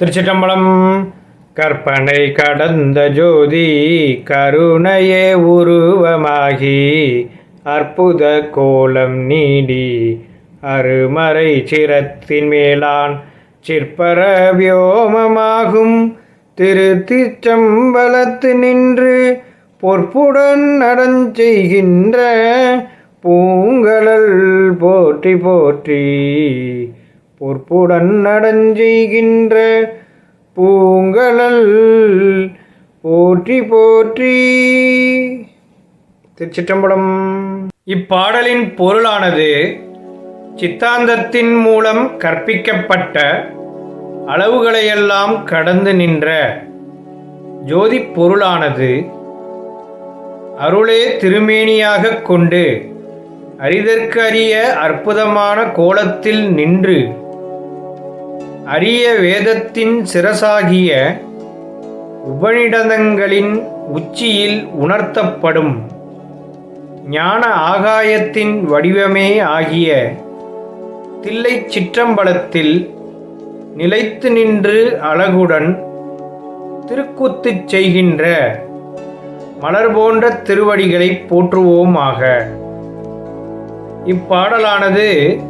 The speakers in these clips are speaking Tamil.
திருச்சிட்டம்பலம் கற்பனை கடந்த ஜோதி கருணையே உருவமாகி அற்புத கோலம் நீடி அருமறை சிரத்தின் மேலான் சிற்பர வியோமமாகும். திருத்திச்சம்பலத்து நின்று பொற்புடன் நடஞ்செய்கின்ற பூங்கழல் போற்றி போற்றி பொற்புடன் நடஞ்செய்கின்ற பூங்கலல் போற்றி போற்றி. திருச்சிற்றம்பலம். இப்பாடலின் பொருளானது சித்தாந்தத்தின் மூலம் கற்பிக்கப்பட்ட அளவுகளையெல்லாம் கடந்து நின்ற ஜோதிப் பொருளானது அருளே திருமேனியாகக் கொண்டு அரிதற்கரிய அற்புதமான கோலத்தில் நின்று அரிய வேதத்தின் சிரசாகிய உபநிடதங்களின் உச்சியில் உணர்த்தப்படும் ஞான ஆகாயத்தின் வடிவமே ஆகிய தில்லைச் சிற்றம்பலத்தில் நிலைத்து நின்று அழகுடன் திருக்குத்துச் செய்கின்ற மலர் போன்ற திருவடிகளை போற்றுவோமாக. இப்பாடலானது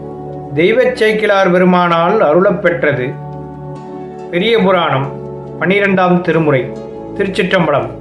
தெய்வச் சேக்கிலார் பெருமானால் அருளப்பெற்றது. பெரிய புராணம் பன்னிரெண்டாம் திருமுறை திருச்சிற்றம்பலம்.